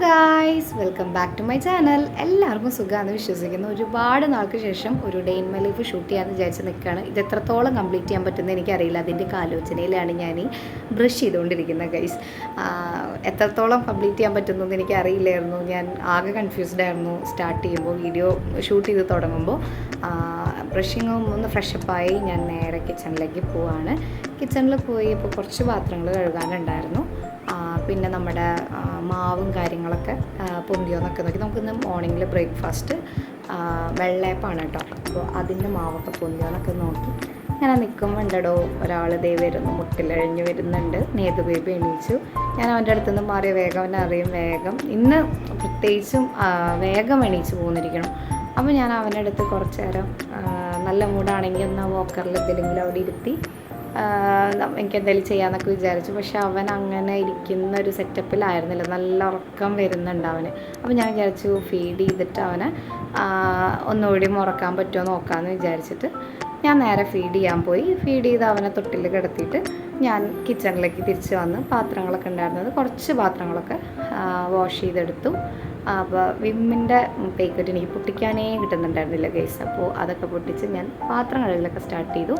Guys welcome back to my channel എല്ലാവർക്കും സുഖമാണെന്ന് വിശ്വസിക്കുന്നു. ഒരുപാട് നാൾക്ക് ശേഷം ഒരു day in my life shoot ചെയ്യാമെന്ന് വിചാരിച്ച് നിൽക്കുകയാണ് ഇത് എത്രത്തോളം കംപ്ലീറ്റ് ചെയ്യാൻ പറ്റുന്നത് എനിക്കറിയില്ല. അതിന്റെ കാലോചനയിലാണ് ഞാൻ ഈ ബ്രഷ് ചെയ്തുകൊണ്ടിരിക്കുന്നത് ഗൈസ് എത്രത്തോളം കംപ്ലീറ്റ് ചെയ്യാൻ പറ്റുന്നു എനിക്ക് അറിയില്ലായിരുന്നു ഞാൻ ആകെ കൺഫ്യൂസ്ഡ് ആയിരുന്നു. സ്റ്റാർട്ട് ചെയ്യുമ്പോൾ വീഡിയോ ഷൂട്ട് ചെയ്ത് തുടങ്ങുമ്പോൾ ബ്രഷിങ് ഒന്ന് ഫ്രഷപ്പായി ഞാൻ നേരെ കിച്ചണിലേക്ക് പോവാണ്. കിച്ചണിൽ പോയി ഇപ്പോൾ കുറച്ച് പാത്രങ്ങൾ കഴുകാനുണ്ടായിരുന്നു. പിന്നെ നമ്മുടെ മാവും കാര്യങ്ങളൊക്കെ പൊന്തിയോന്നൊക്കെ നോക്കി. നമുക്കിന്ന് മോർണിംഗിൽ ബ്രേക്ക്ഫാസ്റ്റ് വെള്ളയപ്പാണ് കേട്ടോ. അപ്പോൾ അതിന്റെ മാവൊക്കെ പൊന്തിയോന്നൊക്കെ നോക്കി. ഞാൻ നിൽക്കുമ്പോണ്ടടോ ഒരാൾ ദേ വരുന്നു മുട്ടിലഴിഞ്ഞ് വരുന്നുണ്ട്. നേതു ബേബി എണീച്ചു. ഞാൻ അവന്റെ അടുത്ത് നിന്ന് മാറിയ വേഗം അവനെ അറിയും വേഗം. ഇന്ന് പ്രത്യേകിച്ചും വേഗം എണീച്ച് പോന്നിരിക്കണം. അപ്പോൾ ഞാൻ അവന്റെ അടുത്ത് കുറച്ച് നേരം നല്ല മൂടാണെങ്കിൽ ഒന്ന് വോക്കറിൽ എന്തെങ്കിലും അവിടെ ഇരുത്തി എനിക്ക് എന്തെങ്കിലും ചെയ്യാന്നൊക്കെ വിചാരിച്ചു. പക്ഷെ അവൻ അങ്ങനെ ഇരിക്കുന്ന ഒരു സെറ്റപ്പിലായിരുന്നില്ല നല്ല ഉറക്കം വരുന്നുണ്ട് അവന്. അപ്പോൾ ഞാൻ വിചാരിച്ചു ഫീഡ് ചെയ്തിട്ട് അവനെ ഒന്നുകൂടി ഉറക്കാൻ പറ്റുമോ നോക്കാമെന്ന് വിചാരിച്ചിട്ട് ഞാൻ നേരെ ഫീഡ് ചെയ്യാൻ പോയി. ഫീഡ് ചെയ്ത് അവനെ തൊട്ടിൽ കിടത്തിയിട്ട് ഞാൻ കിച്ചണിലേക്ക് തിരിച്ച് വന്ന് പാത്രങ്ങളൊക്കെ ഉണ്ടായിരുന്നത് കുറച്ച് പാത്രങ്ങളൊക്കെ വാഷ് ചെയ്തെടുത്തു. അപ്പോൾ വിമ്മിന്റെ പേക്കറ്റ് എനിക്ക് പൊട്ടിക്കാനേ കിട്ടുന്നുണ്ടായിരുന്നില്ല ഗൈസ് അപ്പോൾ അതൊക്കെ പൊട്ടിച്ച് ഞാൻ പാത്രം കഴുകലൊക്കെ സ്റ്റാർട്ട് ചെയ്തു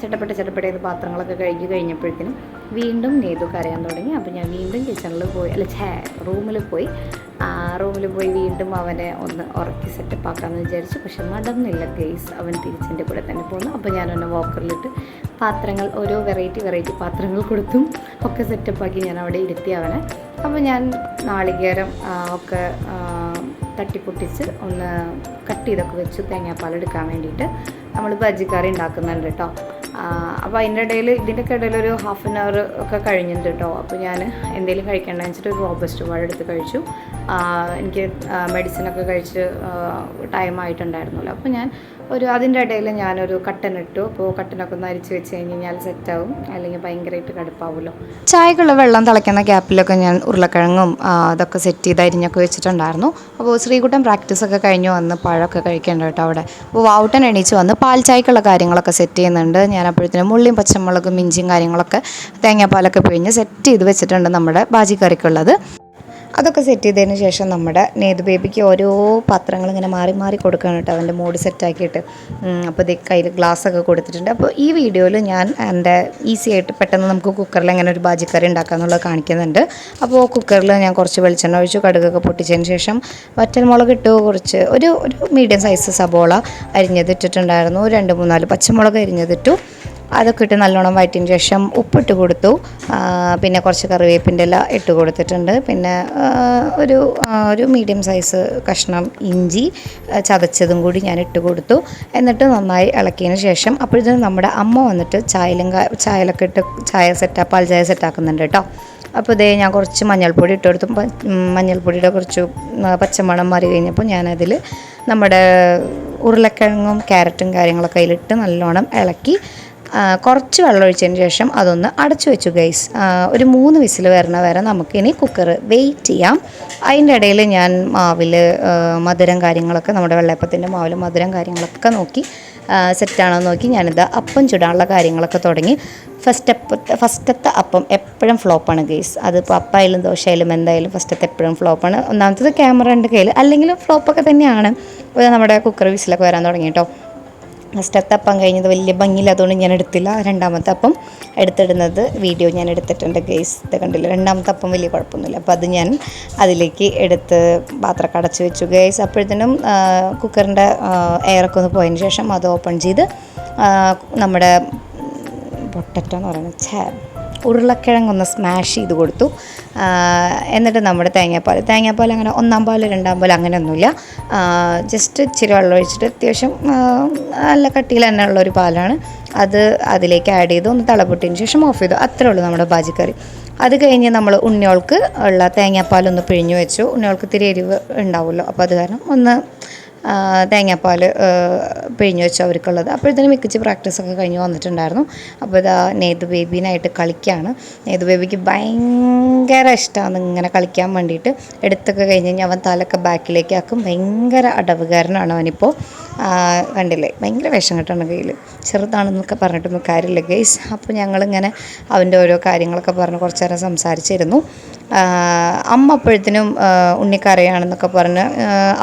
ചട്ടപ്പെട്ട ചട്ടപ്പെട്ട ചെയ്ത് പാത്രങ്ങളൊക്കെ കഴുകി കഴിഞ്ഞപ്പോഴത്തേനും വീണ്ടും നെയ്തു കരയാൻ തുടങ്ങി. അപ്പോൾ ഞാൻ വീണ്ടും കിച്ചണിൽ പോയി അല്ല ഛേ റൂമിൽ പോയി. റൂമിൽ പോയി വീണ്ടും അവനെ ഒന്ന് ഉറക്കി സെറ്റപ്പ് ആക്കാമെന്ന് വിചാരിച്ചു. പക്ഷെ നടന്നില്ല ഗെയ്സ് അവൻ തിരിച്ചെന്റെ കൂടെ തന്നെ പോന്നു. അപ്പോൾ അവനെ വോക്കറിലിട്ട് പാത്രങ്ങൾ ഓരോ വെറൈറ്റി വെറൈറ്റി പാത്രങ്ങൾ കൊടുത്തും. ഒക്കെ സെറ്റപ്പാക്കി ഞാൻ അവിടെ ഇരുത്തി അവനെ. അപ്പോൾ ഞാൻ നാളികേരം ഒക്കെ തട്ടിപ്പൊട്ടിച്ച് ഒന്ന് കട്ട് ചെയ്തൊക്കെ വെച്ചു. തേങ്ങാപ്പാൽ എടുക്കാൻ വേണ്ടിയിട്ട്. നമ്മൾ ബജ്ജിക്കറി ഉണ്ടാക്കുന്നുണ്ട് കേട്ടോ. അപ്പോൾ അതിന്റെ ഇടയിൽ ഇതിന്റെയൊക്കെ ഇടയിൽ ഒരു ഹാഫ് ആൻ അവർ ഒക്കെ കഴിഞ്ഞിട്ടുണ്ട് കേട്ടോ അപ്പോൾ ഞാൻ എന്തെങ്കിലും കഴിക്കേണ്ടതെന്ന് വെച്ചിട്ട് ഒരു റോബസ്റ്റ് വാഴ എടുത്ത് കഴിച്ചു. എനിക്ക് മെഡിസിനൊക്കെ കഴിച്ച് ടൈം ആയിട്ടുണ്ടായിരുന്നല്ലോ. അപ്പോൾ ഞാൻ ഒരു അതിന്റെ ഇടയിൽ ഞാനൊരു കട്ടൻ ഇട്ടു. അപ്പോൾ കട്ടനൊക്കെ ഒന്ന് അരിച്ച് വെച്ച് കഴിഞ്ഞ് കഴിഞ്ഞാൽ സെറ്റാവും. അല്ലെങ്കിൽ ഭയങ്കരമായിട്ട് കടുപ്പാവുമല്ലോ. ചായക്കുള്ള വെള്ളം തിളയ്ക്കുന്ന ഗ്യാപ്പിലൊക്കെ ഞാൻ ഉരുളക്കിഴങ്ങും അതൊക്കെ സെറ്റ് ചെയ്ത് അരിഞ്ഞൊക്കെ വെച്ചിട്ടുണ്ടായിരുന്നു. അപ്പോൾ ശ്രീകുട്ടൻ പ്രാക്ടീസ് ഒക്കെ കഴിഞ്ഞ് വന്ന് പഴമൊക്കെ കഴിക്കേണ്ട കേട്ടോ അവിടെ. അപ്പോൾ വാവുട്ടൻ എണീച്ച് വന്ന് പാൽ ചായക്കുള്ള കാര്യങ്ങളൊക്കെ സെറ്റ് ചെയ്യുന്നുണ്ട്. ഞാൻ അപ്പോഴത്തേനും മുള്ളിയും പച്ചമുളകും ഇഞ്ചിയും കാര്യങ്ങളൊക്കെ തേങ്ങാപ്പാലൊക്കെ പിഴിഞ്ഞ് സെറ്റ് ചെയ്ത് വെച്ചിട്ടുണ്ട് നമ്മുടെ ബാജി ബാജിക്കറിക്കുള്ളത്. അതൊക്കെ സെറ്റ് ചെയ്തതിന് ശേഷം നമ്മുടെ നേതു ബേബിക്ക് ഓരോ പാത്രങ്ങൾ ഇങ്ങനെ മാറി മാറി കൊടുക്കുകയാണ് കേട്ടോ. അവന്റെ മൂഡ് സെറ്റാക്കിയിട്ട് അപ്പോൾ ഇത് കയ്യിൽ ഗ്ലാസ് ഒക്കെ കൊടുത്തിട്ടുണ്ട്. അപ്പോൾ ഈ വീഡിയോയിൽ ഞാൻ എന്റെ ഈസി ആയിട്ട് പെട്ടെന്ന് നമുക്ക് കുക്കറിൽ എങ്ങനെ ഒരു ബാജിക്കറി ഉണ്ടാക്കാമെന്നുള്ളത് കാണിക്കുന്നുണ്ട്. അപ്പോൾ കുക്കറിൽ ഞാൻ കുറച്ച് വെളിച്ചെണ്ണ ഒഴിച്ചു കടുകൊക്കെ പൊട്ടിച്ചതിന് ശേഷം വറ്റൽമുളക് ഇട്ട് കുറച്ച് ഒരു ഒരു മീഡിയം സൈസ് സബോള അരിഞ്ഞതിട്ടിട്ടുണ്ടായിരുന്നു രണ്ട് മൂന്നാൽ പച്ചമുളക് അരിഞ്ഞതിട്ടു അതൊക്കെ ഇട്ട് നല്ലോണം വയറ്റിന് ശേഷം ഉപ്പിട്ട് കൊടുത്തു. പിന്നെ കുറച്ച് കറിവേപ്പിന്റെ ഇല ഇട്ട് കൊടുത്തിട്ടുണ്ട്. പിന്നെ ഒരു ഒരു മീഡിയം സൈസ് കഷ്ണം ഇഞ്ചി ചതച്ചതും കൂടി ഞാൻ ഇട്ട് കൊടുത്തു. എന്നിട്ട് നന്നായി ഇളക്കിയതിന് ശേഷം അപ്പോഴത്തേനും നമ്മുടെ അമ്മ വന്നിട്ട് ചായലും ചായലൊക്കെ ഇട്ട് ചായ സെറ്റാ പാൽ ചായ സെറ്റാക്കുന്നുണ്ട് കേട്ടോ. അപ്പോൾ ഇതേ ഞാൻ കുറച്ച് മഞ്ഞൾപ്പൊടി ഇട്ട് കൊടുത്തു. മഞ്ഞൾപ്പൊടിയുടെ കുറച്ച് പച്ചമണം മാറി കഴിഞ്ഞപ്പോൾ ഞാനതിൽ നമ്മുടെ ഉരുളക്കിഴങ്ങും ക്യാരറ്റും കാര്യങ്ങളൊക്കെ അതിലിട്ട് നല്ലോണം ഇളക്കി കുറച്ച് വെള്ളം ഒഴിച്ചതിന് ശേഷം അതൊന്ന് അടച്ചു വെച്ചു ഗൈസ് ഒരു മൂന്ന് വിസിൽ വരണ വരെ നമുക്കിനി കുക്കർ വെയിറ്റ് ചെയ്യാം. അതിന്റെ ഇടയിൽ ഞാൻ മാവിൽ മധുരം കാര്യങ്ങളൊക്കെ നമ്മുടെ വെള്ളയപ്പത്തിന്റെ മാവിൽ മധുരം കാര്യങ്ങളൊക്കെ നോക്കി സെറ്റാണോ നോക്കി ഞാനിത് അപ്പം ചുടാനുള്ള കാര്യങ്ങളൊക്കെ തുടങ്ങി. ഫസ്റ്റ് അപ്പത്തെ ഫസ്റ്റത്തെ അപ്പം എപ്പോഴും ഫ്ലോപ്പാണ് ഗെയ്സ് അതിപ്പോൾ അപ്പായാലും ദോശയായാലും എന്തായാലും ഫസ്റ്റത്തെ എപ്പോഴും ഫ്ലോപ്പാണ് ഒന്നാമത്തത് ക്യാമറ ഉണ്ട് കയ്യിൽ. അല്ലെങ്കിലും ഫ്ലോപ്പൊക്കെ തന്നെയാണ്. നമ്മുടെ കുക്കർ വിസിലൊക്കെ വരാൻ തുടങ്ങി കേട്ടോ ഫസ്റ്റത്തെ അപ്പം കഴിഞ്ഞത് വലിയ ഭംഗിയില്ല അതുകൊണ്ട് ഞാൻ എടുത്തില്ല. രണ്ടാമത്തെ അപ്പം എടുത്തിടുന്നത് വീഡിയോ ഞാൻ എടുത്തിട്ടുണ്ട് ഗെയ്സ് ഇത് കണ്ടില്ല? രണ്ടാമത്തെ അപ്പം വലിയ കുഴപ്പമൊന്നുമില്ല. അപ്പോൾ അത് ഞാൻ അതിലേക്ക് എടുത്ത് പാത്രമൊക്കെ അടച്ചു വെച്ചു ഗെയ്സ് അപ്പോഴത്തേനും കുക്കറിന്റെ എയറൊക്കെ ഒന്ന് പോയതിന് ശേഷം അത് ഓപ്പൺ ചെയ്ത് നമ്മുടെ പൊട്ടറ്റോ എന്ന് പറയുന്നത് ഛേ ഉരുളക്കിഴങ്ങൊന്ന് സ്മാഷ് ചെയ്ത് കൊടുത്തു. എന്നിട്ട് നമ്മുടെ തേങ്ങാപ്പാൽ. തേങ്ങാപ്പാൽ അങ്ങനെ ഒന്നാം പാൽ രണ്ടാം പാൽ അങ്ങനെയൊന്നുമില്ല. ജസ്റ്റ് ഇച്ചിരി വെള്ളം ഒഴിച്ചിട്ട് അത്യാവശ്യം നല്ല കട്ടിയിൽ തന്നെ ഉള്ളൊരു പാലാണ്. അത് അതിലേക്ക് ആഡ് ചെയ്ത് ഒന്ന് തളപൊട്ടിയതിന് ശേഷം ഓഫ് ചെയ്തു. അത്രേ ഉള്ളൂ നമ്മുടെ ബാജിക്കറി. അത് കഴിഞ്ഞ് നമ്മൾ ഉണ്ണിയോൾക്ക് ഉള്ള തേങ്ങാപ്പാലൊന്ന് പിഴിഞ്ഞു വെച്ചു. ഉണ്ണിയോൾക്ക് ഇത്തിരി എരിവ് ഉണ്ടാവുമല്ലോ. അപ്പോൾ അത് കാരണം ഒന്ന് തേങ്ങാപ്പാൽ പിഴിഞ്ഞ് വെച്ചു അവർക്കുള്ളത്. അപ്പോഴത്തേനും മിക്കച്ച് പ്രാക്ടീസൊക്കെ കഴിഞ്ഞ് വന്നിട്ടുണ്ടായിരുന്നു. അപ്പോൾ ഇതാ നേതു ബേബീനായിട്ട് കളിക്കുകയാണ് നേതു ബേബിക്ക് ഭയങ്കര ഇഷ്ടമാണ് ഇങ്ങനെ കളിക്കാൻ വേണ്ടിയിട്ട്. എടുത്തൊക്കെ കഴിഞ്ഞ് കഴിഞ്ഞാൽ അവൻ തലൊക്കെ ബാക്കിലേക്ക് ആക്കും. ഭയങ്കര അടവുകാരനാണ് അവനിപ്പോൾ. കണ്ടില്ലേ? ഭയങ്കര വിഷം കെട്ടാണ് കയ്യിൽ ചെറുതാണെന്നൊക്കെ പറഞ്ഞിട്ടൊന്നും കാര്യമില്ല ഗൈസ് അപ്പോൾ ഞങ്ങളിങ്ങനെ അവന്റെ ഓരോ കാര്യങ്ങളൊക്കെ പറഞ്ഞ് കുറച്ച് നേരം സംസാരിച്ചിരുന്നു അമ്മ അപ്പോഴത്തേനും ഉണ്ണിക്കറിയാണെന്നൊക്കെ പറഞ്ഞ്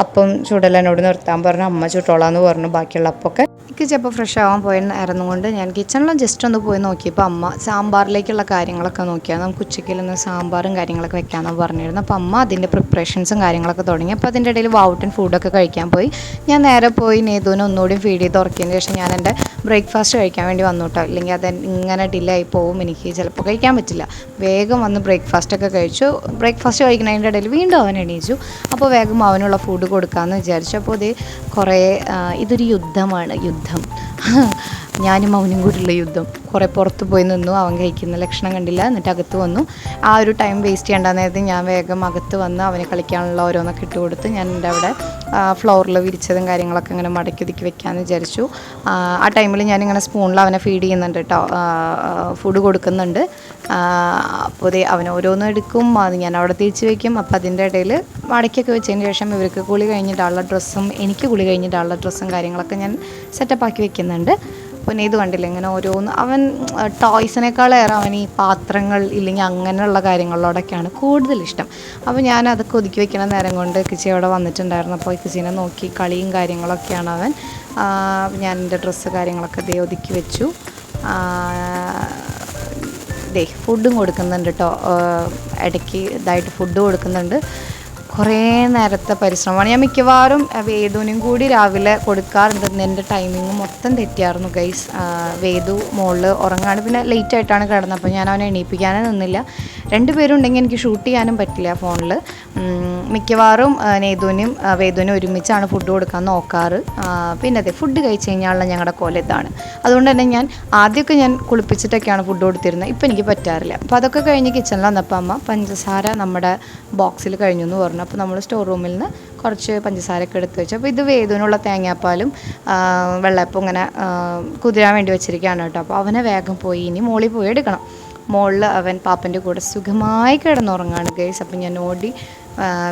അപ്പം ചൂടൽ എന്നോട് നിർത്താൻ പറഞ്ഞു അമ്മ ചുട്ടോളാന്ന് പറഞ്ഞു ബാക്കിയുള്ള അപ്പൊക്കെ എനിക്ക് ചിലപ്പോൾ ഫ്രഷ് ആവാൻ പോയിരുന്നായിരുന്നു കൊണ്ട് ഞാൻ കിച്ചണിലും ജസ്റ്റ് ഒന്ന് പോയി നോക്കിയപ്പോൾ അമ്മ സാമ്പാറിലേക്കുള്ള കാര്യങ്ങളൊക്കെ നോക്കിയാൽ നമുക്ക് ഉച്ചയ്ക്കിലൊന്ന് സാമ്പാറും കാര്യങ്ങളൊക്കെ വെക്കാമെന്ന് പറഞ്ഞിരുന്നു. അപ്പോൾ അമ്മ അതിന്റെ പ്രിപ്പറേഷൻസും കാര്യങ്ങളൊക്കെ തുടങ്ങി. അപ്പോൾ അതിന്റെ ഇടയിൽ വാവുട്ടൻ ഫുഡൊക്കെ കഴിക്കാൻ പോയി. ഞാൻ നേരെ പോയി നേതുവിനെ ഒന്നുകൂടി ഫീഡ് ചെയ്ത് ഉറക്കിയതിന് ശേഷം ഞാൻ എന്റെ ബ്രേക്ക്ഫാസ്റ്റ് കഴിക്കാൻ വേണ്ടി വന്നു കേട്ടോ ഇല്ലെങ്കിൽ അത് ഇങ്ങനെ ഡിലേ ആയി പോകും എനിക്ക് ചിലപ്പോൾ കഴിക്കാൻ പറ്റില്ല. വേഗം വന്ന് ബ്രേക്ക്ഫാസ്റ്റ് ഒക്കെ കഴിച്ചു. ബ്രേക്ക്ഫാസ്റ്റ് കഴിക്കുന്നതിന്റെ ഇടയിൽ വീണ്ടും അവൻ എണീച്ചു. അപ്പോൾ വേഗം അവനുള്ള ഫുഡ് കൊടുക്കാമെന്ന് വിചാരിച്ചു. അപ്പോൾ കുറേ ഇതൊരു യുദ്ധമാണ് യുദ്ധം. ഞാനും അവനും കൂടിയുള്ള യുദ്ധം. കുറേ പുറത്ത് പോയി നിന്നു. അവൻ കഴിക്കുന്ന ലക്ഷണം കണ്ടില്ല. എന്നിട്ട് അകത്ത് വന്നു. ആ ഒരു ടൈം വേസ്റ്റ് ചെയ്യേണ്ട നേരത്തെ ഞാൻ വേഗം അകത്ത് വന്ന് അവനെ കളിക്കാനുള്ള ഓരോന്നൊക്കെ ഇട്ട് കൊടുത്ത് ഞാൻ എന്റെ അവിടെ ഫ്ലോറിൽ വിരിച്ചതും കാര്യങ്ങളൊക്കെ ഇങ്ങനെ മടക്കി ഒതുക്കി വെക്കാമെന്ന് വിചാരിച്ചു. ആ, ടൈമിൽ ഞാനിങ്ങനെ സ്പൂണിൽ അവനെ ഫീഡ് ചെയ്യുന്നുണ്ട് കേട്ടോ ഫുഡ് കൊടുക്കുന്നുണ്ട്. അപ്പോൾ ദേ അവൻ ഓരോന്നും എടുക്കും. അത് ഞാൻ അവിടെ തിരിച്ച് വയ്ക്കും അപ്പോൾ അതിന്റെ ഇടയിൽ മടക്കിയൊക്കെ വെച്ചതിന് ശേഷം ഇവർക്ക് കുളി കഴിഞ്ഞിട്ടുള്ള ഡ്രസ്സും എനിക്ക് കുളി കഴിഞ്ഞിട്ടുള്ള ഡ്രസ്സും കാര്യങ്ങളൊക്കെ ഞാൻ സെറ്റപ്പ് ആക്കി വെക്കുന്നുണ്ട്. പിന്നെ ഇത് കണ്ടില്ല. ഇങ്ങനെ ഓരോന്ന് അവൻ ടോയ്സിനേക്കാളേറെ അവൻ ഈ പാത്രങ്ങൾ ഇല്ലെങ്കിൽ അങ്ങനെയുള്ള കാര്യങ്ങളോടൊക്കെയാണ് കൂടുതൽ ഇഷ്ടം. അപ്പോൾ ഞാൻ അതൊക്കെ ഒതുക്കി വെക്കണ നേരം കൊണ്ട് കിച്ചി അവിടെ വന്നിട്ടുണ്ടായിരുന്നു. അപ്പോൾ കിച്ചിനെ നോക്കി കളിയും കാര്യങ്ങളൊക്കെയാണ് അവൻ. ഞാൻ എന്റെ ഡ്രസ്സ് കാര്യങ്ങളൊക്കെ ദേ ഒതുക്കി വെച്ചു. ദേ ഫുഡും കൊടുക്കുന്നുണ്ട് കേട്ടോ ഇടയ്ക്ക് ഇതായിട്ട് ഫുഡ് കൊടുക്കുന്നുണ്ട്. കുറേ നേരത്തെ പരിശ്രമമാണ്. ഞാൻ മിക്കവാറും വേദുവിനും കൂടി രാവിലെ കൊടുക്കാറുണ്ട്. എന്റെ ടൈമിങ് മൊത്തം തെറ്റിയായിരുന്നു ഗൈസ് വേദു മോളിൽ ഉറങ്ങാണ്. പിന്നെ ലേറ്റ് ആയിട്ടാണ് കിടന്നത്. അപ്പോൾ ഞാൻ അവനെ എണീപ്പിക്കാനേ നിന്നില്ല. രണ്ടുപേരും ഉണ്ടെങ്കിൽ എനിക്ക് ഷൂട്ട് ചെയ്യാനും പറ്റില്ല ഫോണിൽ മിക്കവാറും നേതുവിനും വേദുവിനും ഒരുമിച്ചാണ് ഫുഡ് കൊടുക്കാൻ നോക്കാറ്. പിന്നെ അതെ ഫുഡ് കഴിച്ച് കഴിഞ്ഞാലുള്ള ഞങ്ങളുടെ കോല ഇതാണ്. അതുകൊണ്ട് തന്നെ ഞാൻ ആദ്യമൊക്കെ ഞാൻ കുളിപ്പിച്ചിട്ടൊക്കെയാണ് ഫുഡ് കൊടുത്തിരുന്നത്. ഇപ്പം എനിക്ക് പറ്റാറില്ല. അപ്പോൾ അതൊക്കെ കഴിഞ്ഞ് കിച്ചണിൽ വന്നപ്പോൾ അമ്മ പഞ്ചസാര നമ്മുടെ ബോക്സിൽ കഴിഞ്ഞു എന്ന് പറഞ്ഞു. അപ്പോൾ നമ്മൾ സ്റ്റോർ റൂമിൽ നിന്ന് കുറച്ച് പഞ്ചസാരയൊക്കെ എടുത്ത് വെച്ചു അപ്പോൾ ഇത് വേദുവിനുള്ള തേങ്ങാപ്പാലും വെള്ളപ്പം ഇങ്ങനെ കുതിരാൻ വേണ്ടി വെച്ചിരിക്കുകയാണ് കേട്ടോ. അപ്പോൾ അവനെ വേഗം പോയി ഇനി മോളിൽ പോയി എടുക്കണം. മോളിൽ അവൻ പാപ്പന്റെ കൂടെ സുഖമായി കിടന്നുറങ്ങാണ് ഗൈസ് അപ്പം ഞാൻ ഓടി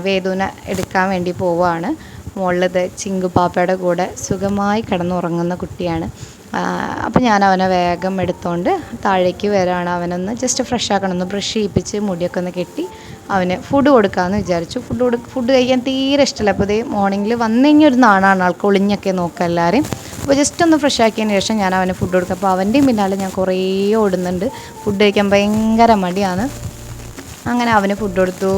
വേദുവിനെ എടുക്കാൻ വേണ്ടി പോവുകയാണ്. മുകളിലത് ചിങ്കു പാപ്പയുടെ കൂടെ സുഖമായി കിടന്നുറങ്ങുന്ന കുട്ടിയാണ്. അപ്പോൾ ഞാൻ അവനെ വേഗം എടുത്തുകൊണ്ട് താഴേക്ക് വരാണ്. അവനൊന്ന് ജസ്റ്റ് ഫ്രഷ് ആക്കണം ഒന്ന് ബ്രഷ് ചെയ്യിപ്പിച്ച് മുടിയൊക്കെ ഒന്ന് കെട്ടി അവന് ഫുഡ് കൊടുക്കാമെന്ന് വിചാരിച്ചു. ഫുഡ് കൊടു ഫുഡ് കഴിക്കാൻ തീരെ ഇഷ്ടമല്ല അപ്പോൾ ഇതേ മോർണിംഗിൽ വന്നുകഴിഞ്ഞ ഒരു നാണാണ് ആൾക്ക് ഒളിഞ്ഞൊക്കെ നോക്കുക എല്ലാവരെയും അപ്പോൾ ജസ്റ്റ് ഒന്ന് ഫ്രഷ് ആക്കിയതിന് ശേഷം ഞാൻ അവന് ഫുഡ് കൊടുക്കും അപ്പോൾ അവന്റെയും പിന്നാലെ ഞാൻ കുറേ ഓടുന്നുണ്ട്. ഫുഡ് കഴിക്കാൻ ഭയങ്കര മടിയാണ്. അങ്ങനെ അവന് ഫുഡ് കൊടുത്തു.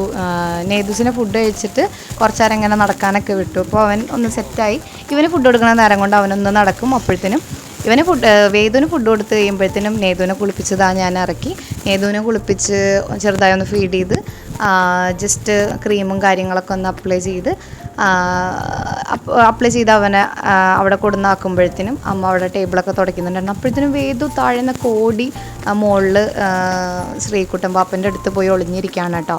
നേതൂസിന് ഫുഡ് കഴിച്ചിട്ട് കുറച്ച് നേരം ഇങ്ങനെ നടക്കാനൊക്കെ വിട്ടു. അപ്പോൾ അവൻ ഒന്ന് സെറ്റായി ഇവന് ഫുഡ് കൊടുക്കണ നേരം കൊണ്ട് അവനൊന്ന് നടക്കും അപ്പോഴത്തേനും. ഇവന് ഫുഡ് വേദുവിന് ഫുഡ് കൊടുത്ത് കഴിയുമ്പോഴത്തേനും നേതുവിനെ കുളിപ്പിച്ചതാണ് ഞാൻ ഇറക്കി നേതുവിനെ കുളിപ്പിച്ച് ചെറുതായി ഒന്ന് ഫീഡ് ചെയ്ത് ജസ്റ്റ് ക്രീമും കാര്യങ്ങളൊക്കെ ഒന്ന് അപ്ലൈ ചെയ്ത് അപ്ലൈ ചെയ്ത് അവനെ അവിടെ കൊടുന്നാക്കുമ്പോഴത്തേനും അമ്മ അവിടെ ടേബിളൊക്കെ തുടയ്ക്കുന്നുണ്ടായിരുന്നു. അപ്പോഴത്തേനും വേദു താഴ്ന്ന കോടി മുകളിൽ ശ്രീകുട്ടൻ പാപ്പന്റെ അടുത്ത് പോയി ഒളിഞ്ഞിരിക്കുകയാണ് കേട്ടോ.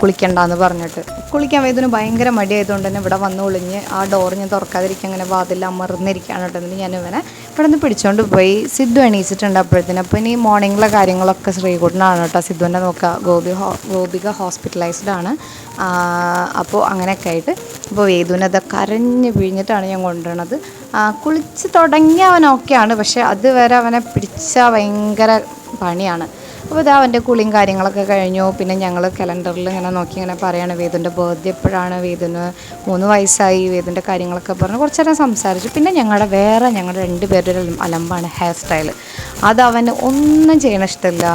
കുളിക്കണ്ടെന്ന് പറഞ്ഞിട്ട്. കുളിക്കാൻ വേദുവിന് ഭയങ്കര മടിയായതുകൊണ്ട് തന്നെ ഇവിടെ വന്ന് ഒളിഞ്ഞ് ആ ഡോർ ഞാൻ തുറക്കാതിരിക്കുക അങ്ങനെ വാതിൽ അമർന്നിരിക്കുകയാണ് കേട്ടോ. എന്നിട്ട് ഞാൻ ഇവനെ ഇവിടെ നിന്ന് പിടിച്ചുകൊണ്ട് പോയി. സിദ്ധു എണീച്ചിട്ടുണ്ട് അപ്പോഴത്തേനും. അപ്പോൾ ഇനി മോർണിംഗിലെ കാര്യങ്ങളൊക്കെ ശ്രീകുട്ടനാണ് കേട്ടോ. സിദ്ധുവിന്റെ നോക്കുക. ഗോപി ഗോപിക ഹോസ്പിറ്റലൈസ്ഡ് ആണ്. അപ്പോൾ അങ്ങനെയൊക്കെ ആയിട്ട്. അപ്പോൾ വേദുവിനത് കരഞ്ഞ് പിഴിഞ്ഞിട്ടാണ് ഞാൻ കൊണ്ടുവരണത്. കുളിച്ച് തുടങ്ങിയ അവൻ ഓക്കെയാണ് പക്ഷേ അതുവരെ അവനെ പിടിച്ചാൽ ഭയങ്കര പണിയാണ്. അപ്പോൾ ഇതാ അവന്റെ കുളിയും കാര്യങ്ങളൊക്കെ കഴിഞ്ഞു. പിന്നെ ഞങ്ങൾ കലണ്ടറിൽ ഇങ്ങനെ നോക്കി ഇങ്ങനെ പറയാണ് വേദന്റെ ബർത്ത്ഡേ എപ്പോഴാണ് വേദന് മൂന്ന് വയസ്സായി വേദന്റെ കാര്യങ്ങളൊക്കെ പറഞ്ഞു കുറച്ച് നേരം സംസാരിച്ചു. പിന്നെ ഞങ്ങളുടെ വേറെ ഞങ്ങളുടെ രണ്ട് പേരുടെ അലമ്പാണ് ഹെയർ സ്റ്റൈൽ അത് അവന് ഒന്നും ചെയ്യണ ഇഷ്ടമില്ല.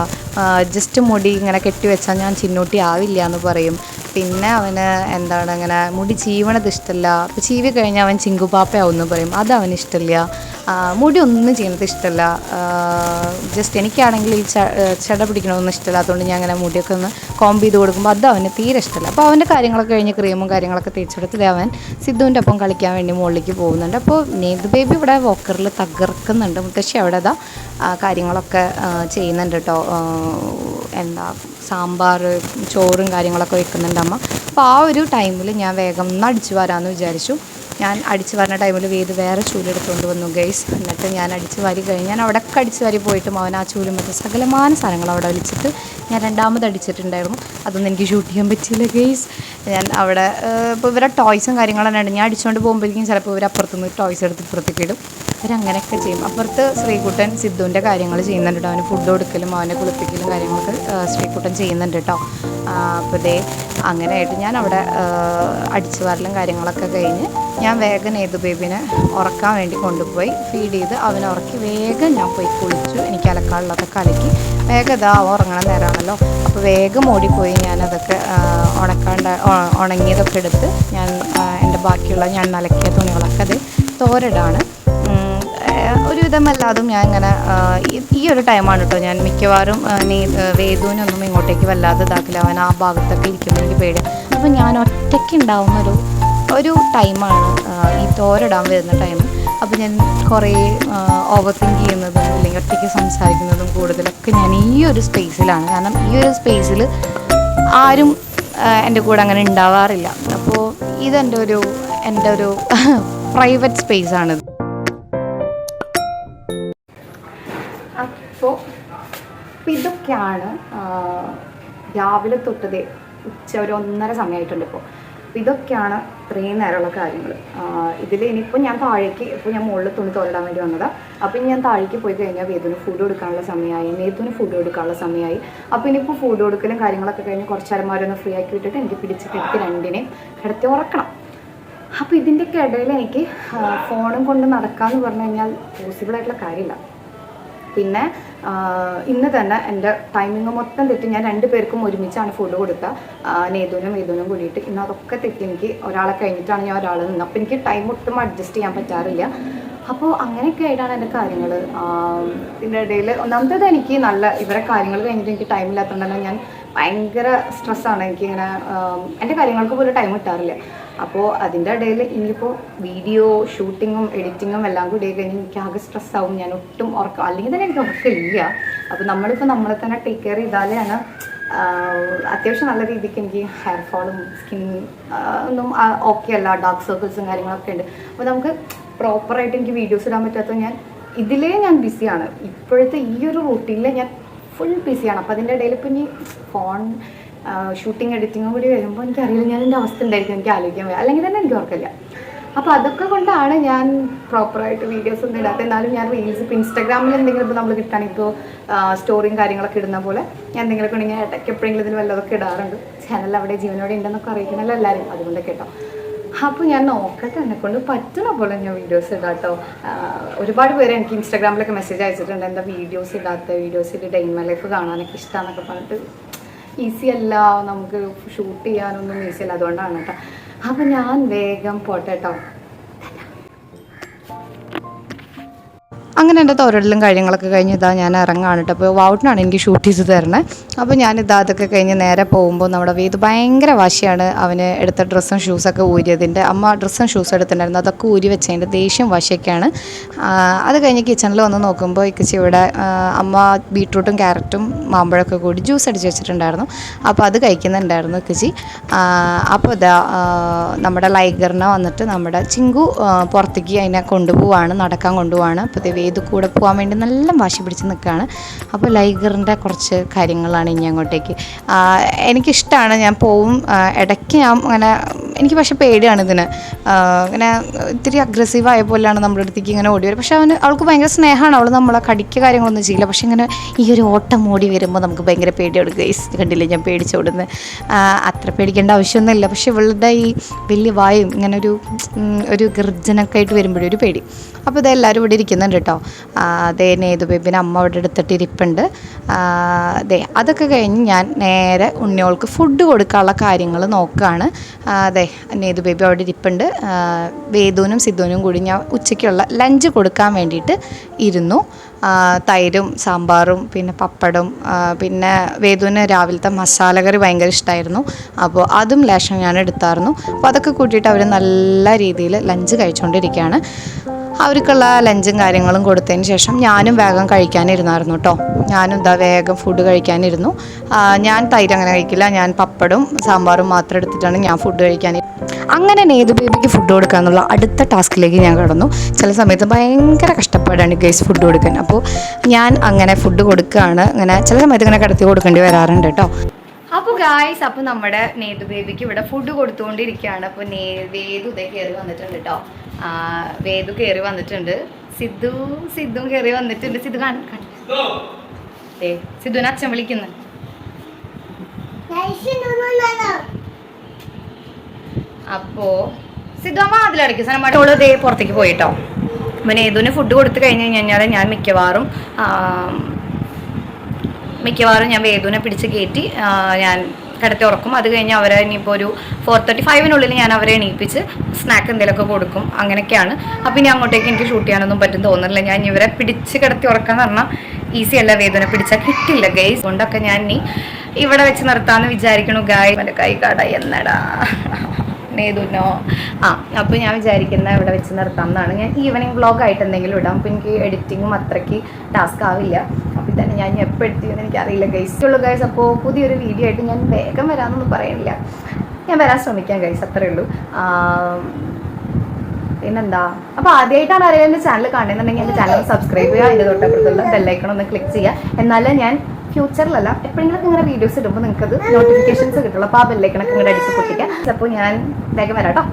ജസ്റ്റ് മുടി ഇങ്ങനെ കെട്ടി വെച്ചാൽ ഞാൻ ചിന്നൂട്ടി ആവില്ല എന്ന് പറയും. പിന്നെ അവന് എന്താണ് ഇങ്ങനെ മുടി ചീവണത് ഇഷ്ടമല്ല അപ്പോൾ ചീവി കഴിഞ്ഞാൽ അവൻ ചിങ്കുപാപ്പയാവും എന്ന് പറയും. അത് അവന് ഇഷ്ടമില്ല മുടി ഒന്നും ചെയ്യുന്നത് ഇഷ്ടമല്ല ജസ്റ്റ് എനിക്കാണെങ്കിൽ ഈ ചട പിടിക്കണമൊന്നും ഇഷ്ടമല്ല അതുകൊണ്ട് ഞാൻ അങ്ങനെ മുടിയൊക്കെ ഒന്ന് കോമ്പ് ചെയ്ത് കൊടുക്കുമ്പോൾ അത് അവന് തീരെ ഇഷ്ടമല്ല അപ്പോൾ അവന്റെ കാര്യങ്ങളൊക്കെ കഴിഞ്ഞ് ക്രീമും കാര്യങ്ങളൊക്കെ തേച്ചെടുത്തിട്ട് അവൻ? സിദ്ധുവിന്റെ ഒപ്പം കളിക്കാൻ വേണ്ടി മുകളിലേക്ക് പോകുന്നുണ്ട്. അപ്പോൾ നേത് ബേബി ഇവിടെ വോക്കറിൽ തകർക്കുന്നുണ്ട്. മുത്തശ്ശി അവിടെ ആ, കാര്യങ്ങളൊക്കെ ചെയ്യുന്നുണ്ട് കേട്ടോ എന്താ സാമ്പാർ ചോറും കാര്യങ്ങളൊക്കെ വെക്കുന്നുണ്ട് അമ്മ. അപ്പോൾ ആ ഒരു ടൈമിൽ ഞാൻ വേഗം ഒന്ന് അടിച്ചു വരാമെന്ന് വിചാരിച്ചു. ഞാൻ അടിച്ച് വരുന്ന ടൈമിൽ വേദ് വേറെ ചൂലെടുത്തുകൊണ്ട് വന്നു ഗൈസ് എന്നിട്ട് ഞാൻ അടിച്ച് വരി കഴിഞ്ഞ് ഞാൻ അവിടെ അടിച്ച് വാരി പോയിട്ടും അവൻ ആ ചൂലും മറ്റേ സകലമാന സാധനങ്ങൾ അവിടെ വലിച്ചിട്ട് ഞാൻ രണ്ടാമത് അടിച്ചിട്ടുണ്ടായിരുന്നു. അതൊന്നും എനിക്ക് ഷൂട്ട് ചെയ്യാൻ പറ്റിയില്ല ഗൈസ് ഞാൻ അവിടെ ഇപ്പോൾ ഇവരെ ടോയ്സും കാര്യങ്ങളും തന്നെയാണ്. ഞാൻ അടിച്ചുകൊണ്ട് പോകുമ്പോഴേക്കും ചിലപ്പോൾ ഇവർ അപ്പുറത്തുനിന്ന് ടോയ്സ് എടുത്ത് ഇപ്പുറത്തേക്ക് ഇടും. അവരങ്ങനെയൊക്കെ ചെയ്യും. അപ്പുറത്ത് ശ്രീകുട്ടൻ സിദ്ധുവിന്റെ കാര്യങ്ങൾ ചെയ്യുന്നുണ്ട് കേട്ടോ. അവന് ഫുഡ് കൊടുക്കലും അവനെ കുളിപ്പിക്കലും കാര്യങ്ങളൊക്കെ ശ്രീകുട്ടൻ ചെയ്യുന്നുണ്ട് കേട്ടോ. അപ്പോൾ ഇതേ അങ്ങനെ ആയിട്ട് ഞാൻ അവിടെ അടിച്ചു വരലും കാര്യങ്ങളൊക്കെ കഴിഞ്ഞ് ഞാൻ വേഗം ഏതു ബേബിനെ ഉറക്കാൻ വേണ്ടി കൊണ്ടുപോയി ഫീഡ് ചെയ്ത് അവനെ ഉറക്കി വേഗം ഞാൻ പോയി കുളിച്ചു. എനിക്ക് അലക്കാനുള്ളതൊക്കെ അലക്കി വേഗം ഇതാ ഉറങ്ങണ നേരമാണല്ലോ. അപ്പോൾ വേഗം ഓടിപ്പോയി ഞാനതൊക്കെ ഉണക്കാണ്ട ഉണങ്ങിയതൊക്കെ എടുത്ത് ഞാൻ എന്റെ ബാക്കിയുള്ള ഞാൻ നലക്കിയ തുണികളൊക്കെ അത് തോരടാണ്. ഒരുവിധം എല്ലാതും ഞാൻ ഇങ്ങനെ ഈ- ഒരു ടൈമാണ് കേട്ടോ ഞാൻ മിക്കവാറും നീ വേദുവിനൊന്നും ഇങ്ങോട്ടേക്ക് വല്ലാതെ ഇതാക്കില്ല. അവൻ ആ ഭാഗത്തൊക്കെ ഇരിക്കുമ്പോൾ എനിക്ക് പേടിയാണ് അപ്പം ഞാൻ ഒറ്റയ്ക്ക് ഉണ്ടാവുന്നൊരു ഒരു ടൈമാണ് ഈ തോരിടാൻ വരുന്ന ടൈം. അപ്പോൾ ഞാൻ കുറേ ഓവർ തിങ്ക് ചെയ്യുന്നതും അല്ലെങ്കിൽ ഒറ്റയ്ക്ക് സംസാരിക്കുന്നതും കൂടുതലൊക്കെ ഞാൻ ഈ ഒരു സ്പേസിലാണ് കാരണം ഈ ഒരു സ്പേസിൽ ആരും എന്റെ കൂടെ അങ്ങനെ ഉണ്ടാവാറില്ല. അപ്പോൾ ഇതെന്റെ ഒരു എന്റെ ഒരു പ്രൈവറ്റ് സ്പേസാണിത് രാവിലെ തൊട്ടത് ഉച്ച ഒരു ഒന്നര സമയമായിട്ടുണ്ട് ഇപ്പോൾ ഇതൊക്കെയാണ് ഇത്രയും നേരമുള്ള കാര്യങ്ങൾ ഇതിൽ ഇനിയിപ്പോൾ ഞാൻ താഴേക്ക് ഇപ്പോൾ ഞാൻ മുകളിൽ തുണി തോരിടാൻ വേണ്ടി വന്നതാണ് അപ്പോൾ ഇനി ഞാൻ താഴേക്ക് പോയി കഴിഞ്ഞാൽ വേദുവിന് ഫുഡ് കൊടുക്കാനുള്ള സമയമായി നേതുവിന് ഫുഡ് കൊടുക്കാനുള്ള സമയമായി. അപ്പോൾ ഇനിയിപ്പോൾ ഫുഡ് കൊടുക്കലും കാര്യങ്ങളൊക്കെ കഴിഞ്ഞ് കുറച്ച് അരമാരൊന്ന് ഫ്രീ ആക്കി വിട്ടിട്ട് എനിക്ക് പിടിച്ച് കിടത്തി രണ്ടിനെയും കിടത്തി ഉറക്കണം. അപ്പോൾ ഇതിന്റെയൊക്കെ ഇടയിൽ എനിക്ക് ഫോണും കൊണ്ട് നടക്കാമെന്ന് പറഞ്ഞു കഴിഞ്ഞാൽ പോസിബിളായിട്ടുള്ള കാര്യമില്ല. പിന്നെ ഇന്ന് തന്നെ എന്റെ ടൈമിങ് മൊത്തം തെറ്റി. ഞാൻ രണ്ട് പേർക്കും ഒരുമിച്ചാണ് ഫുഡ് കൊടുത്തത്. നേതുവിനും വേദുവിനും കൂടിയിട്ട്. ഇന്ന് അതൊക്കെ തെറ്റി. എനിക്ക് ഒരാളെ കഴിഞ്ഞിട്ടാണ് ഞാൻ ഒരാൾ നിന്ന് അപ്പോൾ എനിക്ക് ടൈം ഒട്ടും അഡ്ജസ്റ്റ് ചെയ്യാൻ പറ്റാറില്ല. അപ്പോൾ അങ്ങനെയൊക്കെ ആയിട്ടാണ് എന്റെ കാര്യങ്ങൾ ഇതിന്റെ ഇടയിൽ ഒന്നാമത്തേത് എനിക്ക് നല്ല ഇവരെ കാര്യങ്ങൾ കഴിഞ്ഞിട്ട് എനിക്ക് ടൈം തന്നെ ഞാൻ ഭയങ്കര സ്ട്രെസ്സാണ് എനിക്കിങ്ങനെ എന്റെ കാര്യങ്ങൾക്ക് പോലും ടൈം കിട്ടാറില്ല. അപ്പോൾ അതിന്റെ ഇടയിൽ ഇനിയിപ്പോൾ വീഡിയോ ഷൂട്ടിങ്ങും എഡിറ്റിങ്ങും എല്ലാം കൂടി ആയി കഴിഞ്ഞ് എനിക്ക് ആകെ സ്ട്രെസ്സാവും ഞാൻ ഒട്ടും ഉറക്കം അല്ലെങ്കിൽ തന്നെ എനിക്ക് ഉറക്കമില്ല അപ്പോൾ നമ്മളിപ്പോൾ നമ്മളെ തന്നെ ടേക്ക് കെയർ ചെയ്താലാണ് അത്യാവശ്യം നല്ല രീതിക്ക് എനിക്ക് ഹെയർ ഫോളും സ്കിൻ ഒന്നും ഓക്കെ അല്ല. ഡാർക്ക് സർക്കിൾസും കാര്യങ്ങളൊക്കെ ഉണ്ട്. അപ്പോൾ നമുക്ക് പ്രോപ്പറായിട്ട് എനിക്ക് വീഡിയോസ് ഇടാൻ പറ്റാത്ത ഞാൻ ഇതിലേ ഞാൻ ബിസിയാണ് ഇപ്പോഴത്തെ ഈ ഒരു റൂട്ടീനിൽ ഞാൻ ഫുൾ ബിസിയാണ് അപ്പോൾ അതിന്റെ ഇടയിൽ ഇപ്പം ഇനി ഫോൺ ഷൂട്ടിംഗ് എഡിറ്റിങ്ങും കൂടി വരുമ്പോൾ എനിക്കറിയില്ല ഞാൻ എന്റെ അവസ്ഥ ഉണ്ടായിരിക്കും എനിക്ക് ആലോചിക്കാൻ വയ്യ. അല്ലെങ്കിൽ തന്നെ എനിക്ക് ഓർക്കില്ല അപ്പോൾ അതൊക്കെ കൊണ്ടാണ് ഞാൻ പ്രോപ്പറായിട്ട് വീഡിയോസ് ഒന്നും ഇടാത്ത എന്നാലും ഞാൻ റീൽസ് ഇപ്പോൾ ഇൻസ്റ്റാഗ്രാമിൽ എന്തെങ്കിലും ഇപ്പോൾ നമ്മൾ കിട്ടുകയാണെങ്കിൽ ഇപ്പോൾ സ്റ്റോറിയും കാര്യങ്ങളൊക്കെ ഇടുന്ന പോലെ ഞാൻ എന്തെങ്കിലുമൊക്കെ ഉണ്ടെങ്കിൽ ഇടയ്ക്ക് എപ്പോഴെങ്കിലും ഇതിന് വല്ലതൊക്കെ ഇടാറുണ്ട്. ചാനൽ അവിടെ ജീവനോടെ ഉണ്ടെന്നൊക്കെ അറിയിക്കണമല്ലോ എല്ലാവരും? അതുകൊണ്ടൊക്കെ കേട്ടോ. അപ്പോൾ ഞാൻ നോക്കട്ടെ എന്നെ കൊണ്ട് പറ്റുന്ന പോലെ ഞാൻ വീഡിയോസ് ഇടാട്ടോ. ഒരുപാട് പേര് എനിക്ക് ഇൻസ്റ്റാഗ്രാമിലൊക്കെ മെസ്സേജ് അയച്ചിട്ടുണ്ട്. എന്താ വീഡിയോസ് ഇടാത്ത വീഡിയോസിൽ ഡെയിൻ മൈ ലൈഫ് കാണാനൊക്കെ ഇഷ്ടമാണെന്നൊക്കെ പറഞ്ഞിട്ട് ഈസി അല്ല നമുക്ക് ഷൂട്ട് ചെയ്യാനൊന്നും ഈസി അല്ല അതുകൊണ്ടാണ് കേട്ടോ. അപ്പം ഞാൻ വേഗം പോട്ടെ കേട്ടോ. അങ്ങനെ എന്റെ തോരടലും കാര്യങ്ങളൊക്കെ കഴിഞ്ഞ് ഇതാ ഞാൻ ഇറങ്ങാണ് കേട്ടോ. അപ്പോൾ വൗട്ടിനാണ് എനിക്ക് ഷൂട്ട് ചെയ്ത് തരണേ അപ്പോൾ ഞാൻ ഇതാ അതൊക്കെ കഴിഞ്ഞ് നേരെ പോകുമ്പോൾ നമ്മുടെ വീത് ഭയങ്കര വാശിയാണ് അവന് എടുത്ത ഡ്രസ്സും ഷൂസൊക്കെ ഊരിയതിന്റെ. അമ്മ ഡ്രസ്സും ഷൂസ് എടുത്തിട്ടുണ്ടായിരുന്നു. അതൊക്കെ ഊരി വെച്ചതിന്റെ ദേഷ്യം വാശിയൊക്കെയാണ്. അത് കഴിഞ്ഞ് കിച്ചണിൽ വന്ന് നോക്കുമ്പോൾ ഇക്കച്ചി ഇവിടെ അമ്മ ബീട്രൂട്ടും ക്യാരറ്റും മാമ്പഴമൊക്കെ കൂടി ജ്യൂസ് അടിച്ച് വെച്ചിട്ടുണ്ടായിരുന്നു. അപ്പോൾ അത് കഴിക്കുന്നുണ്ടായിരുന്നു ഇക്കച്ചി അപ്പോൾ ഇതാ നമ്മുടെ ലൈഗറിനെ വന്നിട്ട് നമ്മുടെ ചിങ്കു പുറത്തേക്ക് അതിനെ കൊണ്ടുപോവാണ് നടക്കാൻ കൊണ്ടുപോവാണ്. അപ്പോൾ വേദു കൂടെ പോകാൻ വേണ്ടി നല്ല വാശി പിടിച്ച് നിൽക്കുകയാണ്. അപ്പോൾ ലൈഗറിന്റെ കുറച്ച് കാര്യങ്ങളാണ് ഇനി അങ്ങോട്ടേക്ക്. എനിക്കിഷ്ടമാണ് ഞാൻ പോവും. ഇടയ്ക്ക് ഞാൻ അങ്ങനെ എനിക്ക് പക്ഷേ പേടിയാണ് ഇതിന്. ഇങ്ങനെ ഇത്തിരി അഗ്രസീവായ പോലെയാണ് നമ്മുടെ അടുത്തേക്ക് ഇങ്ങനെ ഓടി വരും പക്ഷേ അവന് അവൾക്ക് ഭയങ്കര സ്നേഹമാണ് അവൾ നമ്മളെ കടിക്കുക കാര്യങ്ങളൊന്നും ചെയ്യില്ല. പക്ഷേ ഇങ്ങനെ ഈ ഒരു ഓട്ടം ഓടി വരുമ്പോൾ നമുക്ക് ഭയങ്കര പേടിയോട് ഗൈസ് കണ്ടില്ലേ ഞാൻ പേടിച്ചോടുന്നത് അത്ര പേടിക്കേണ്ട ആവശ്യമൊന്നുമില്ല. പക്ഷേ ഇവളുടെ ഈ വലിയ വായും ഇങ്ങനെ ഒരു ഒരു ഗർജനൊക്കെ ആയിട്ട് വരുമ്പോഴേ ഒരു പേടി. അപ്പോൾ ഇതെല്ലാവരും ഇവിടെ ഇരിക്കുന്നുണ്ട് കേട്ടോ. അതേ നേതു അമ്മ അവിടെ എടുത്തിട്ട് ഇരിപ്പുണ്ട്. അതെ അതൊക്കെ കഴിഞ്ഞ് ഞാൻ നേരെ ഉണ്ണിയോൾക്ക് ഫുഡ് കൊടുക്കാനുള്ള കാര്യങ്ങൾ നോക്കുകയാണ്. അതെ നേതു ബേബി അവിടെ ഇരിപ്പുണ്ട്. വേദുവിനും സിദ്ധുവിനും കൂടി ഞാൻ ഉച്ചയ്ക്കുള്ള ലഞ്ച് കൊടുക്കാൻ വേണ്ടിയിട്ട് ഇരുന്നു. തൈരും സാമ്പാറും പിന്നെ പപ്പടും പിന്നെ വേദുവിന് രാവിലത്തെ മസാലകറി ഭയങ്കര ഇഷ്ടമായിരുന്നു അപ്പോൾ അതും ലേശം ഞാൻ എടുത്തായിരുന്നു. അപ്പോൾ അതൊക്കെ കൂട്ടിയിട്ട് അവർ നല്ല രീതിയിൽ ലഞ്ച് കഴിച്ചുകൊണ്ടിരിക്കുകയാണ്. അവർക്കുള്ള ലഞ്ചും കാര്യങ്ങളും കൊടുത്തതിന് ശേഷം ഞാനും വേഗം കഴിക്കാനിരുന്നായിരുന്നു കേട്ടോ ഞാനും ഇതാ വേഗം ഫുഡ് കഴിക്കാനിരുന്നു. ഞാൻ തൈര് അങ്ങനെ കഴിക്കില്ല. ഞാൻ പപ്പടും സാമ്പാറും മാത്രം എടുത്തിട്ടാണ് ഞാൻ ഫുഡ് കഴിക്കാൻ അങ്ങനെ നേതു ബേബിക്ക് ഫുഡ് കൊടുക്കുക എന്നുള്ള അടുത്ത ടാസ്കിലേക്ക് ഞാൻ കടന്നു. ചില സമയത്ത് ഭയങ്കര കഷ്ടപ്പാടാണ് ഗൈസ് ഫുഡ് കൊടുക്കാൻ. അപ്പോൾ ഞാൻ അങ്ങനെ ഫുഡ് കൊടുക്കുകയാണ് അങ്ങനെ ചില സമയത്ത് ഇങ്ങനെ കിടത്തി കൊടുക്കേണ്ടി വരാറുണ്ട് കേട്ടോ അപ്പോൾ ഗായ്സ് അപ്പോൾ നമ്മുടെ നേതു ബേബിക്ക് ഇവിടെ ഫുഡ് കൊടുത്തുകൊണ്ടിരിക്കുകയാണ്. അപ്പോൾ നേ വേദു ഇതേ കയറി വന്നിട്ടുണ്ട് കേട്ടോ വേദു കയറി വന്നിട്ടുണ്ട്. സിദ്ധു സിദ്ധും കയറി വന്നിട്ടുണ്ട്. സിദ്ധു സിദ്ധുവിന് ഏ സിദ്ധുവിനെ അച്ഛൻ വിളിക്കുന്നു. അപ്പോ സിദ്ധു അമ്മ ഓൾ ദേ പുറത്തേക്ക് പോയിട്ടോ. പിന്നെ ഏതുവിന് ഫുഡ് കൊടുത്തു കഴിഞ്ഞ് കഴിഞ്ഞാൽ ഞാൻ മിക്കവാറും മിക്കവാറും ഞാൻ വേദുവിനെ പിടിച്ച് കയറ്റി ഞാൻ കിടത്തി ഉറക്കും. അത് കഴിഞ്ഞ് അവരെ ഇനിയിപ്പോൾ ഒരു ഫോർ തേർട്ടി ഫൈവിനുള്ളിൽ ഞാൻ അവരെ എണീപ്പിച്ച് സ്നാക്ക് എന്തെങ്കിലുമൊക്കെ കൊടുക്കും. അങ്ങനെയൊക്കെയാണ്. അപ്പം ഇനി അങ്ങോട്ടേക്ക് എനിക്ക് ഷൂട്ട് ചെയ്യാനൊന്നും പറ്റും തോന്നുന്നില്ല. ഞാൻ ഇവരെ പിടിച്ച് കിടത്തി ഉറക്കാന്ന് പറഞ്ഞാൽ ഈസി അല്ല വേദന. പിടിച്ചാൽ കിട്ടില്ല ഗൈസ് കൊണ്ടൊക്കെ ഞാൻ ഇനി ഇവിടെ വെച്ച് നിർത്താമെന്ന് വിചാരിക്കണു. ഗായ് എന്റെ കൈ കട. എന്നടാ? ആ അപ്പോൾ ഞാൻ വിചാരിക്കുന്ന ഇവിടെ വെച്ച് നിർത്താം എന്നാണ്. ഞാൻ ഈവനിങ് ആയിട്ട് എന്തെങ്കിലും ഇടാം. അപ്പോൾ എനിക്ക് എഡിറ്റിങ്ങും അത്രയ്ക്ക് ടാസ്ക് ആവില്ല. അപ്പോൾ തന്നെ ഞാൻ എപ്പോൾ ചെയ്യുമെന്ന് എനിക്കറിയില്ല ഗൈസ് ഉള്ളൂ ഗൈസ് അപ്പോൾ പുതിയൊരു വീഡിയോ ആയിട്ട് ഞാൻ വേഗം വരാമെന്നൊന്നും പറയുന്നില്ല ഞാൻ വരാൻ ശ്രമിക്കാം ഗൈസ് അത്രേ ഉള്ളൂ. പിന്നെന്താ? അപ്പോൾ ആദ്യമായിട്ടാണ് അറിയാൻ എന്റെ ചാനൽ കാണുന്നുണ്ടെങ്കിൽ എന്റെ ചാനൽ സബ്സ്ക്രൈബ് ചെയ്യുക. അതിന്റെ തൊട്ടപ്പുറത്തുള്ള ബെല്ലൈക്കൺ ഒന്ന് ക്ലിക്ക് ചെയ്യുക. എന്നാലേ ഞാൻ ഫ്യൂച്ചറിലല്ല എപ്പോഴെങ്കിലും ഇങ്ങനെ വീഡിയോസ് ഇടുമ്പോൾ നിങ്ങൾക്ക് നോട്ടിഫിക്കേഷൻസ് കിട്ടുള്ളൂ. അപ്പോൾ ആ ബെല്ലൈക്കണൊക്കെ ഇങ്ങോട്ട് അടിച്ച് പൊട്ടിക്കുക അപ്പോൾ ഞാൻ വേഗം വരാട്ടോ.